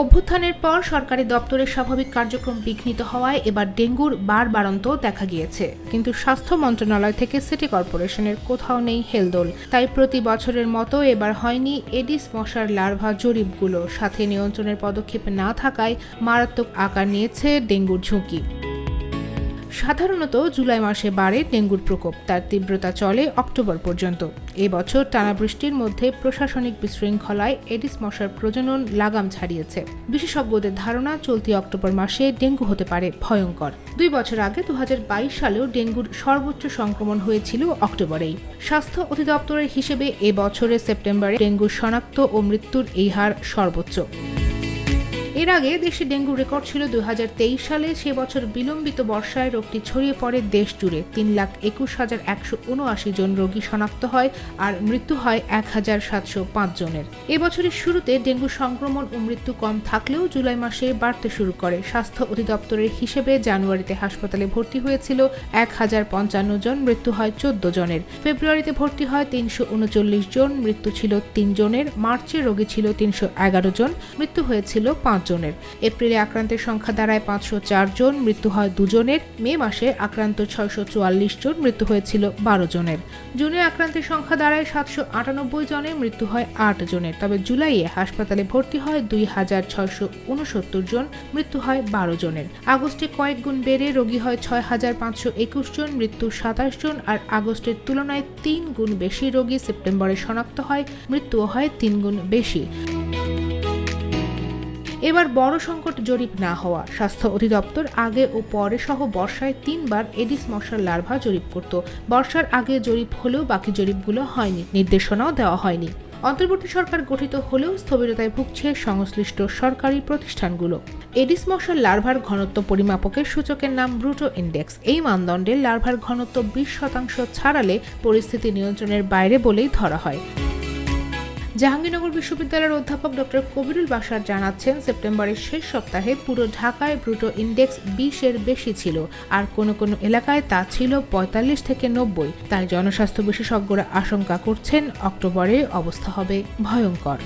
অভ্যুত্থানের পর সরকারি দপ্তরের স্বাভাবিক কার্যক্রম বিঘ্নিত হওয়ায় এবার ডেঙ্গুর বাড়ন্ত দেখা গিয়েছে। কিন্তু স্বাস্থ্য মন্ত্রণালয় থেকে সিটি কর্পোরেশনের কোথাও নেই হেলদোল। তাই প্রতি বছরের মতো এবার হয়নি এডিস মশার লার্ভা জরিপগুলো। সাথে নিয়ন্ত্রণের পদক্ষেপ না থাকায় মারাত্মক আকার নিয়েছে ডেঙ্গুর ঝুঁকি। সাধারণত জুলাই মাসে বাড়ে ডেঙ্গুর প্রকোপ, তার তীব্রতা চলে অক্টোবর পর্যন্ত। এবছর টানা বৃষ্টির মধ্যে প্রশাসনিক বিশৃঙ্খলায় এডিস মশার প্রজনন লাগাম ছাড়িয়েছে। বিশেষজ্ঞদের ধারণা, চলতি অক্টোবর মাসে ডেঙ্গু হতে পারে, ভয়ঙ্কর। দুই বছর আগে দু হাজার বাইশ সালেও ডেঙ্গুর সর্বোচ্চ সংক্রমণ হয়েছিল অক্টোবরেই। স্বাস্থ্য অধিদপ্তরের হিসেবে এ বছরের সেপ্টেম্বরে ডেঙ্গুর শনাক্ত ও মৃত্যুর এই হার সর্বোচ্চ। এর আগে দেশে ডেঙ্গু রেকর্ড ছিল দু হাজার তেইশ সালে, সে বছর বিলম্বিত বর্ষায় রোগটি ছড়িয়ে পড়ে দেশ জুড়ে। তিন লাখ একুশ হাজার একশো উনআশি জন রোগী শনাক্ত হয় আর মৃত্যু হয় এক হাজার সাতশো পাঁচ জনের। এবছরের শুরুতে ডেঙ্গু সংক্রমণ ও মৃত্যু কম থাকলেও জুলাই মাসে বাড়তে শুরু করে। স্বাস্থ্য অধিদপ্তরের হিসেবে জানুয়ারিতে হাসপাতালে ভর্তি হয়েছিল এক হাজার পঞ্চান্ন জন, মৃত্যু হয় চোদ্দ জনের। ফেব্রুয়ারিতে ভর্তি হয় তিনশো উনচল্লিশ জন, মৃত্যু ছিল তিন জনের। মার্চে রোগী ছিল তিনশো এগারো জন, মৃত্যু হয়েছিল পাঁচ জনের এপ্রিলে আক্রান্তের সংখ্যা দাঁড়ায় পাঁচশো চার জন, মৃত্যু হয় দুজনের। মে মাসে আক্রান্ত ছয়শো চুয়াল্লিশ জন, মৃত্যু হয়েছিল বারো জনের। জুনে আক্রান্তের সংখ্যা দাঁড়ায় সাতশো আটানব্বই জনের, মৃত্যু হয় আট জনের। তবে জুলাইয়ে হাসপাতালে ভর্তি হয় দুই হাজার ছয়শো উনসত্তর জন, মৃত্যু হয় বারো জনের। আগস্টে কয়েক গুণ বেড়ে রোগী হয় ছয় হাজার পাঁচশো একুশ জন, মৃত্যু সাতাশ জন, আর আগস্টের তুলনায় তিন গুণ বেশি রোগী সেপ্টেম্বরে শনাক্ত হয়, মৃত্যুও হয় তিন গুণ বেশি। এবার বড় সংকট জরিপ না হওয়া। স্বাস্থ্য অধিদপ্তর আগে ও পরে সহ বর্ষায় তিনবার এডিস মশার লার্ভা জরিপ করত। বর্ষার আগে জরিপ হলেও বাকি জরিপগুলো হয়নি। নির্দেশনাও দেওয়া হয়নি। অন্তর্বর্তী সরকার গঠিত হলেও স্থবিরতায় ভুগছে সংশ্লিষ্ট সরকারি প্রতিষ্ঠানগুলো। এডিস মশার লার্ভার ঘনত্ব পরিমাপকের সূচকের নাম ব্রুটো ইন্ডেক্স। এই মানদণ্ডে লার্ভার ঘনত্ব বিশ শতাংশ ছাড়ালে পরিস্থিতি নিয়ন্ত্রণের বাইরে বলেই ধরা হয়। জাহাঙ্গীরনগর বিশ্ববিদ্যালয়ের অধ্যাপক ডক্টর কবিরুল বাসার জানাচ্ছেন, সেপ্টেম্বরের শেষ সপ্তাহে পুরো ঢাকায় ব্রুটো ইন্ডেক্স বিশের বেশি ছিল আর কোন কোনো এলাকায় তা ছিল পঁয়তাল্লিশ থেকে নব্বই। তাই জনস্বাস্থ্য বিশেষজ্ঞরা আশঙ্কা করছেন, অক্টোবরে অবস্থা হবে ভয়ঙ্কর।